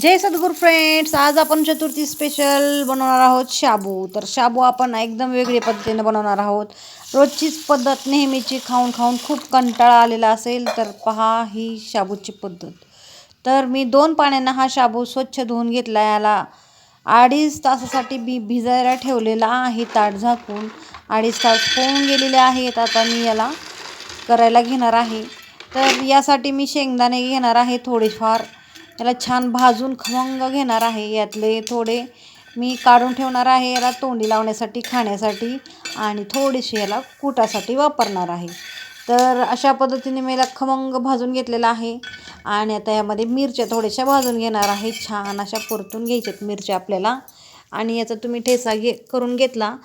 जय सद्गुरू friends आज आपण चतुर्थी special बनवणार आहोत शाबू. तर शाबू आपण एकदम वेगळी पद्धतीने बनवणार आहोत. रोजचीच पद्धत नेहमीची खाऊन खाऊन खूप कंटाळा आलेला असेल तर पहा ही शाबूची पद्धत. तर मी दोन पाण्यानं हा शाबू स्वच्छ धुवून घेतला याला अडीच तासासाठी बी भिजायला ठेवलेला आहे ताट झाकून. अडीच तास होऊन गेलेले आहेत आता मी याला करायला घेणार आहे. तर यासाठी मी शेंगदाणे घेणार आहे थोडेफार. याला छान भाजून खमंग घेणार आहे. यातले थोडे मी काढून ठेवणार आहे. याला तोंडी लावण्यासाठी खाण्यासाठी आणि थोडीशी याला कुटासाठी वापरणार आहे. तर अशा पद्धतीने मी याला खमंग भाजून घेतलेला आहे. आणि आता यामध्ये मिरच्या थोड्याशा भाजून घेणार आहे. छान अशा परतून घ्यायच्यात मिरच्या आपल्याला. आणि याचा तुम्ही ठेचा घे करून घेतला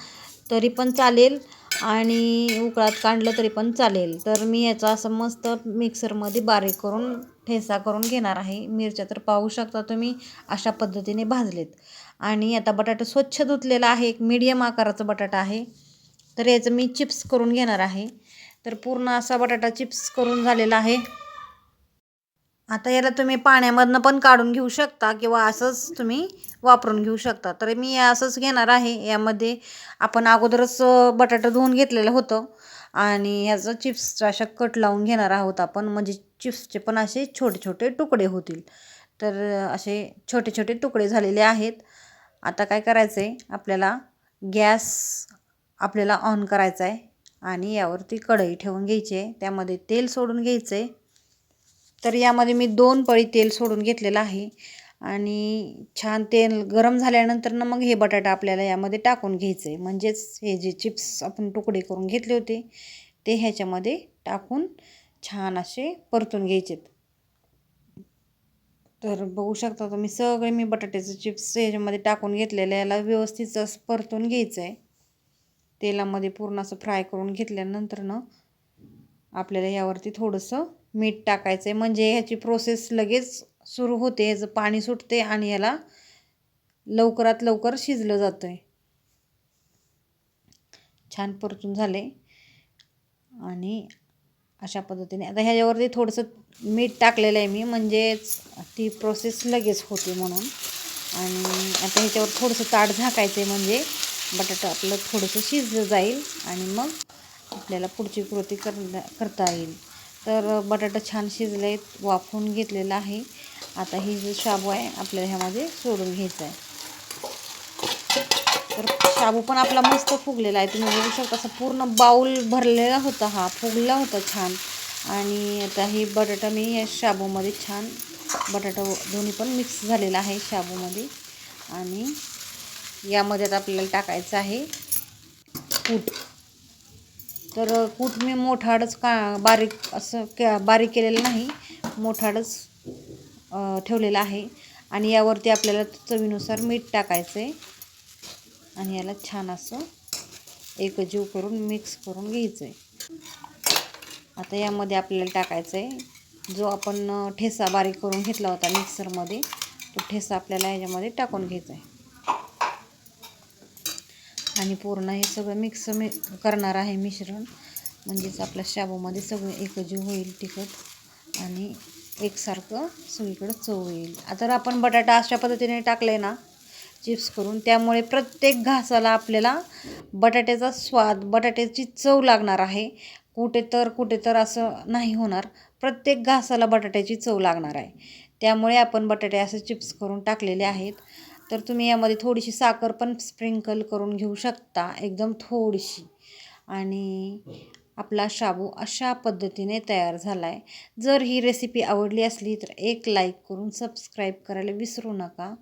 तरी पण चालेल. आणि उकळात काढलं तरी पण चालेल. तर मी याचा असं मस्त मिक्सरमध्ये बारीक करून ठेसा करून घेणार आहे. मिरच्या तर पाहू शकता तुम्ही अशा पद्धतीने भाजलेत. आणि आता बटाटा स्वच्छ धुतलेला आहे. एक मीडियम आकाराचा बटाटा आहे. तर याचं मी चिप्स करून घेणार आहे. तर पूर्ण असा बटाटा चिप्स करून झालेला आहे. आता याला तुम्ही पाण्यामधनं पण काढून घेऊ शकता किंवा असंच तुम्ही वापरून घेऊ शकता. तर मी असंच घेणार आहे. यामध्ये आपण अगोदरच बटाटा धुवून घेतलेलं होतं. आणि ह्याचं चिप्सचा अशा कट लावून घेणार आहोत आपण. म्हणजे चिप्सचे पण असे छोटे छोटे तुकडे होतील. तर असे छोटे छोटे तुकडे झालेले आहेत. आता काय करायचं आहे आपल्याला गॅस आपल्याला ऑन करायचा आहे. आणि यावरती कढई ठेवून घ्यायची आहे. त्यामध्ये तेल सोडून घ्यायचं आहे तर यामध्ये मी दोन पळी तेल सोडून घेतलेलं आहे. आणि छान तेल गरम झाल्यानंतर ना मग हे बटाटा आपल्याला यामध्ये टाकून घ्यायचं आहे म्हणजेच हे जे चिप्स आपण तुकडे करून घेतले होते ते ह्याच्यामध्ये टाकून छान असे परतून घ्यायचेत. तर बघू शकता तुम्ही सगळे मी बटाट्याचे चिप्स ह्याच्यामध्ये टाकून घेतलेले याला व्यवस्थित असं परतून घ्यायचं आहे तेलामध्ये पूर्ण असं फ्राय करून घेतल्यानंतर ना आपल्याला यावरती थोडंसं मीठ टाकायचं आहे म्हणजे ह्याची प्रोसेस लगेच सुरू होते याचं पाणी सुटते आणि याला लवकरात लवकर शिजलं जातं आहे छान परतून झाले. आणि अशा पद्धतीने. आता ह्याच्यावरती थोडंसं मीठ टाकलेलं आहे मी म्हणजेच ती प्रोसेस लगेच होते म्हणून. आणि आता ह्याच्यावर थोडंसं ताट झाकायचं आहे म्हणजे बटाटा आपलं थोडंसं शिजलं जाईल आणि मग आपल्याला पुढची कृती कर करता येईल. तर बटाटा छान शिजले आहेत वाफवून घेतलेला आहे. आता ही जो शाबू आहे आपल्याला ह्यामध्ये सोडून घ्यायचा आहे. तर शाबू पण आपला मस्त फुगलेला आहे. तुम्ही बघू शकता असं पूर्ण बाऊल भरलेला होता हा फुगला होता छान. आणि आता हे बटाटा मी या शाबूमध्ये छान बटाटा दोन्ही पण मिक्स झालेला आहे शाबूमध्ये. आणि यामध्ये आता आपल्याला टाकायचं आहे कूट. तर कूट मी मोठाडच का बारीक असं के बारीक केलेलं नाही मोठाडच ठेवलेलं आहे. आणि यावरती आपल्याला चवीनुसार मीठ टाकायचं आहे आणि याला छान असं एकजीव करून मिक्स करून घ्यायचं आहे आता यामध्ये आपल्याला टाकायचं आहे जो आपण ठेसा बारीक करून घेतला होता मिक्सरमध्ये तो ठेसा आपल्याला ह्याच्यामध्ये टाकून घ्यायचा आहे आणि पूर्ण हे सगळं मिक्स मी करणार आहे मिश्रण. म्हणजेच आपल्या शाबूमध्ये सगळं एकजीव होईल तिखट. आणि एकसारखं सगळीकडं चव येईल. आता आपण बटाटा अशा पद्धतीने टाकले ना चिप्स करून त्यामुळे प्रत्येक घासाला आपल्याला बटाट्याचा स्वाद बटाट्याची चव लागणार आहे. कुठे तर कुठे तर असं नाही होणार. प्रत्येक घासाला बटाट्याची चव लागणार आहे. त्यामुळे आपण बटाटे असे चिप्स करून टाकलेले आहेत. तर तुम्ही यामध्ये थोडीशी साखर पण स्प्रिंकल करून घेऊ शकता. एकदम थोडीशी. आणि आपला शाबू अशा पद्धतीने तयार झाला आहे जर ही रेसिपी आवडली असली तर एक लाईक करून सबस्क्राईब करायला विसरू नका.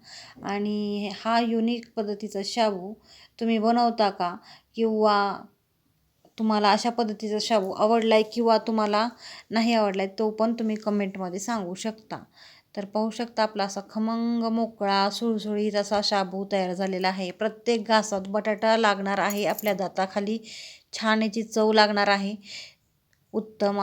आणि हा युनिक पद्धतीचा शाबू तुम्ही बनवता का? किंवा तुम्हाला अशा पद्धतीचा शाबू आवडला आहे किंवा तुम्हाला नाही आवडला आहे तो पण तुम्ही कमेंटमध्ये सांगू शकता. तर पाहू शकता आपला असा खमंग मोकळा सुळसुळीत असा शाबू तयार झालेला आहे. प्रत्येक घासात बटाटा लागणार आहे. आपल्या दाताखाली छान याची चव लागणार आहे. उत्तम